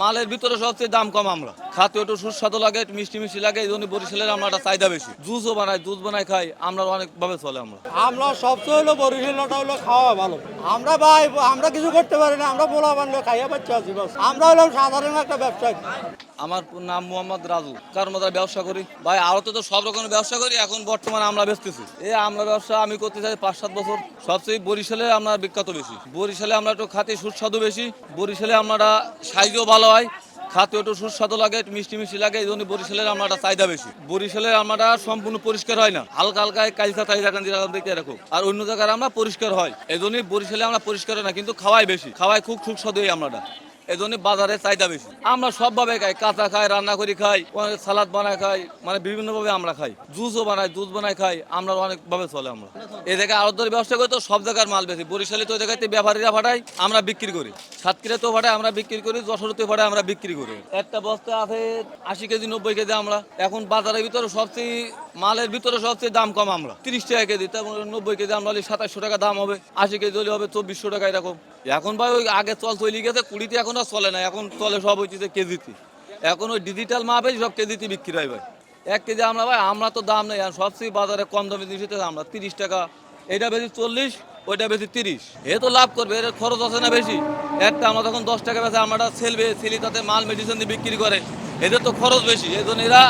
মালের ভিতরে সবচেয়ে দাম কম আমরা। খাতে একটু সুস্বাদু লাগে একটু মিষ্টি মিষ্টি লাগে এই জন্য বরিশালের আমরা একটা চাহিদা বেশি। জুসও বানাই দুধ বানাই খাই আমরা অনেকভাবে চলে আমরা। আমরা সবচেয়ে হলো বরিশালটা হলো খাওয়া ভালো। আমরা ভাই আমরা কিছু করতে পারি না আমরা বলা বানলে খাইয়া পাচ্ছি আছি বাস। আমরা হলাম সাধারণ একটা ব্যবসায়ী। আমার নাম মোহাম্মদ রাজু কারণ মধ্যে ব্যবসা করি। ভাই আরও তো সব রকমের ব্যবসা করি এখন বর্তমানে আমরা বেচতেছি। এই আমরা ব্যবসা আমি করতে চাই পাঁচ সাত বছর। সবচেয়ে বরিশালে আমরা বিখ্যাত বেশি। বরিশালে আমরা একটু খাতে সুস্বাদু বেশি বরিশালে আমরা সাইজও ভালো হয়। খাতে একটু সুস্বাদু লাগে, একটু মিষ্টি মিষ্টি লাগে, এই জন্য বরিশালের আমরা চাহিদা বেশি। বরিশালের আমরা সম্পূর্ণ পরিষ্কার হয় না। হালকা হালকা কালকা তাই কান্দি দেখতে এরকম। আর অন্য জায়গার আমরা পরিষ্কার হয়। এই জন্যই বরিশালে আমরা পরিষ্কার হয় না, কিন্তু খাওয়াই বেশি। খাওয়াই খুব সুস্বাদু এই আমরা এই বাজারে চাহিদা বেশি। আমরা সবভাবে খাই, কাঁচা খাই, রান্না করে, খাই সালাদ বানায় খাই মানে বিভিন্ন ভাবে আমরা খাই। জুসও বানাই, দুধ বানাই খাই, আমরা অনেকভাবে চলে আমরা। এ জায়গায় ধরে ব্যবসা করি তো সব জায়গার মাল বেশি। বরিশালে তো জায়গাতে ব্যাপারীরা পাঠাই আমরা বিক্রি করি। সাতক্ষীরা তো পাঠাই আমরা বিক্রি করি। যশোরতে পাঠাই আমরা বিক্রি করি। একটা বস্তা আছে আশি কেজি, নব্বই কেজি আমরা। এখন বাজারের ভিতরে সবচেয়ে মালের ভিতরে সবচেয়ে দাম কম আমরা। তিরিশ টাকা কেজি তারপর নব্বই কেজি, আমরা সাতাশশো টাকা দাম হবে। আশি কেজি হলে হবে চব্বিশশো টাকা এরকম। এখন ভাই ওই আগে চল তৈরি গেছে, কুড়িতে এখন আর চলে না, এখন চলে সব হচ্ছে কেজিতে। এখন ওই ডিজিটাল মাপে সব কেজিতে বিক্রি হয় ভাই। এক কেজি আমরা ভাই, আমরা তো দাম নেই সবচেয়ে বাজারে কম দামে জিনিস আমরা, তিরিশ টাকা। এটা বেশি চল্লিশ, ওইটা বেশি তিরিশ। এ তো লাভ করবে, এর খরচ আছে না বেশি। একটা আমরা তখন দশ টাকা বেচে, আমরা সেলবে সেলি তাতে মাল মেডিসিন দিয়ে বিক্রি করে। এদের তো খরচ বেশি এই জন্য এরা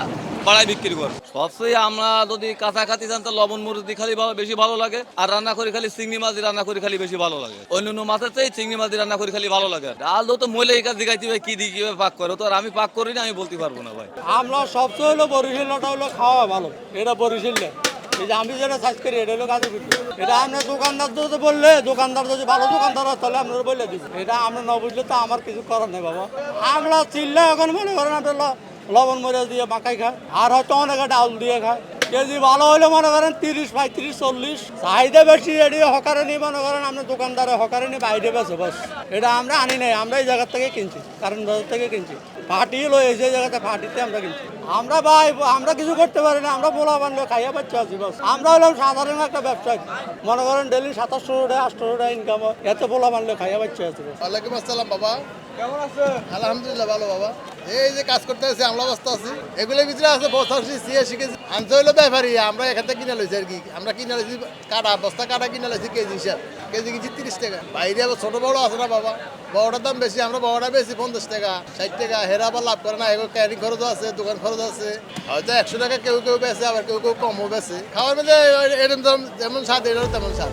বাড়ায় বিক্রি করে। সবচেয়ে আমরা যদি কাছাকাছি যান তো লবণ মরিচ দিয়ে খালি ভালো- বেশি ভালো লাগে। আর রান্না করে খালি চিংড়ি মাছ দিয়ে রান্না করে খালি বেশি ভালো লাগে। অন্যান্য মাছের চেয়ে চিংড়ি মাছ দিয়ে রান্না করে খালি ভালো লাগে। ডাল তো মহিলা এই কাজ দিঘাইতে ভাই কি দিয়ে কীভাবে পাক করে? তো আর আমি পাক করি না আমি বলতে পারব না ভাই। আমরা সবচেয়ে হলো বরিশালটা হলো খাওয়া ভালো। এটা বরিশালে এই যে আমি যেটা সার্চ করি এটা হলো কাজে এটা আমরা দোকানদার যদি বললে দোকানদার যদি ভালো দোকানদার হয় তাহলে আপনারা বলে দিচ্ছি এটা আমরা না বুঝলে তো আমার কিছু করার নেই বাবা। আমরা চিল্লা এখন মনে করেন আপনার লবণ মরিচ দিয়ে মাখাই খায় আর হয়তো অনেকে ডাউল দিয়ে খায় কেজি ভালো হলে মনে করেন তিরিশ পঁয়ত্রিশ চল্লিশ। চাহিদা বেশি এটি হকারে নিয়ে মনে করেন আমরা দোকানদারে হকারে নিয়ে বাইরে বেছে বস। এটা আমরা আনি নাই আমরা এই জায়গার থেকে কিনছি কারণ বাজার থেকে কিনছি। ফাটি লই এসে জায়গাতে ফাটিতে আমরা কিনছি। আমরা ভাই আমরা কিছু করতে পারি না আমরা বলা বানলে খাইয়া পাচ্ছি আছি বস। আমরা হলাম সাধারণ একটা ব্যবসায়ী। মনে করেন ডেলি সাতাশশো টাকা আটশো টাকা ইনকাম হয় এত বলা বানলে খাইয়া পাচ্ছি আছি বাস। ওয়ালাইকুম আসসালাম বাবা। কেমন আছে আলহামদুলিল্লাহ ভালো বাবা। এই যে কাজ করতে আছে আমলা অবস্থা আছে। এগুলোর ভিতরে আছে বস্তা সিএ শিখেছি আনতে ব্যাপারী, আমরা এখান থেকে কিনে লইছি আর কি। আমরা কিনে লইছি কাটা, বস্তা কাটা কিনে লইছি কেজি হিসাব। কেজি কিনছি তিরিশ টাকা। বাইরে আবার ছোট বড় আছে না বাবা? বড়টার দাম বেশি, আমরা বড়টা বেশি, পঞ্চাশ টাকা, ষাট টাকা। হেরা আবার লাভ করে না এগুলো ক্যারিং খরচ আছে, দোকান খরচ আছে। হয়তো একশো টাকা কেউ কেউ বেছে আবার কেউ কেউ কমও বেছে খাওয়ার মধ্যে এরকম যেমন স্বাদ এটারও তেমন স্বাদ।